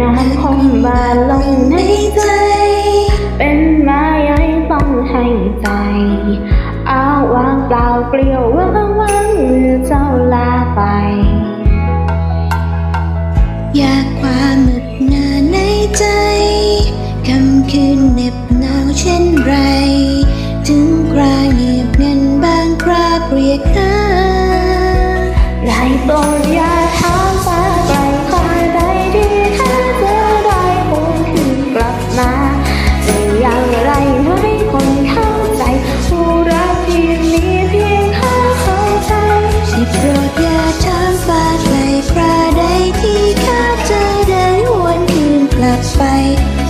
น้ำคมบาดลงในใจ เป็นมาใหญ่ต้องให้ใจอาววางเปล่าเปลี่ยวว่าง นก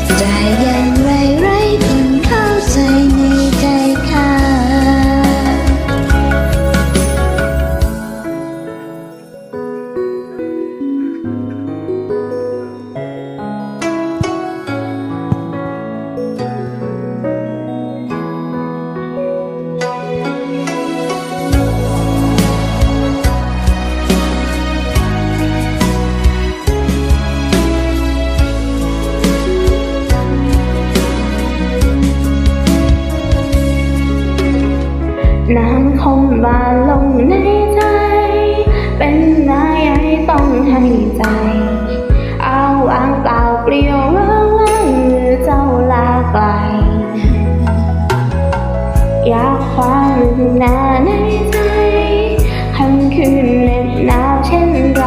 น้ำคมบานลงในใจ เป็นนายไอ้ต้องให้ใจ เอาวางเปล่าเปลี่ยวว่างว่างเมื่อเจ้าลาไกล อยากความหนาในใจค่ำคืนเหน็บหนาวเช่นไร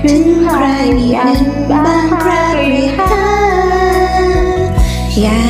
ถึงใครยังบ้างคใครราเรียกหาหาอยาก